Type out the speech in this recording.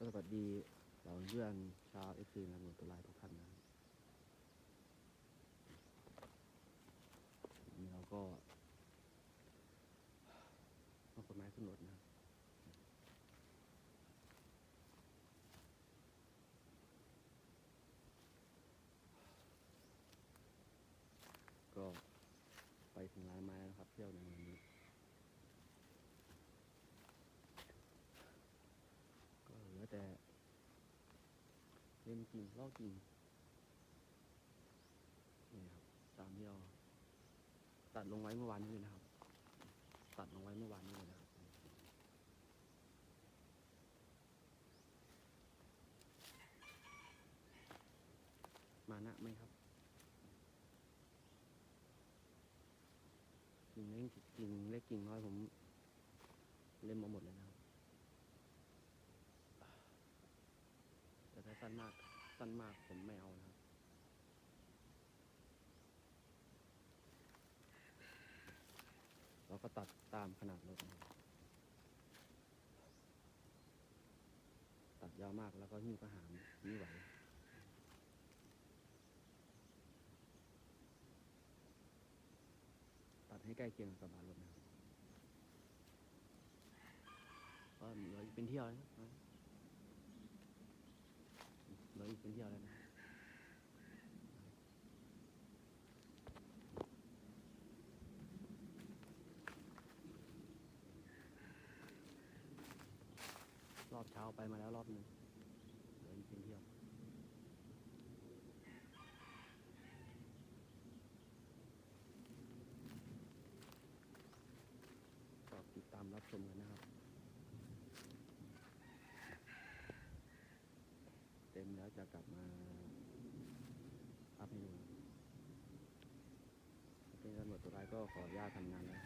ก็สวัสดีเราเพื่อนชาวเอฟซีและหน่วยตัวลายทุกท่านนะนี่เราก็เอากฎหมายขึ้นรถนะครับก็ไปถึงร้านไม้แล้วนะครับ เที่ยวในวันนี้ ก็เหลือ แต่เล่นจริงลอกจริงนี่ครับตามที่เราตัดลงไว้เมื่อวานนี้เลยนะครับ ตัดลงไว้เมื่อวานนี้เลยนะครับมานะไหมครับกิ่งเล็กกิ่งเล็กกิ่งน้อยผมเล่นมาหมดเลยนะครับ แต่ถ้า สั้นมาก สั้นมากผมไม่เอานะครับ เราก็ตัดตามขนาดรถนะครับตัดยาวมากแล้วก็หิ้วกระหามไม่ไหวตัดให้ใกล้เคียงกับกระบะรถนะครับก็เหลืออีกเป็นเที่ยวแล้วนะ เหลืออีกเป็นเที่ยวแล้วนะรอบเช้าไปมาแล้วรอบหนึ่งเหลืออีกเป็นเที่ยวติดตามรับชมกันนะครับ เต็มแล้ว จะกลับมาอัพให้ดูเป็นตำรวจตัวร้ายก็ขออนุญาตทำงานแล้ว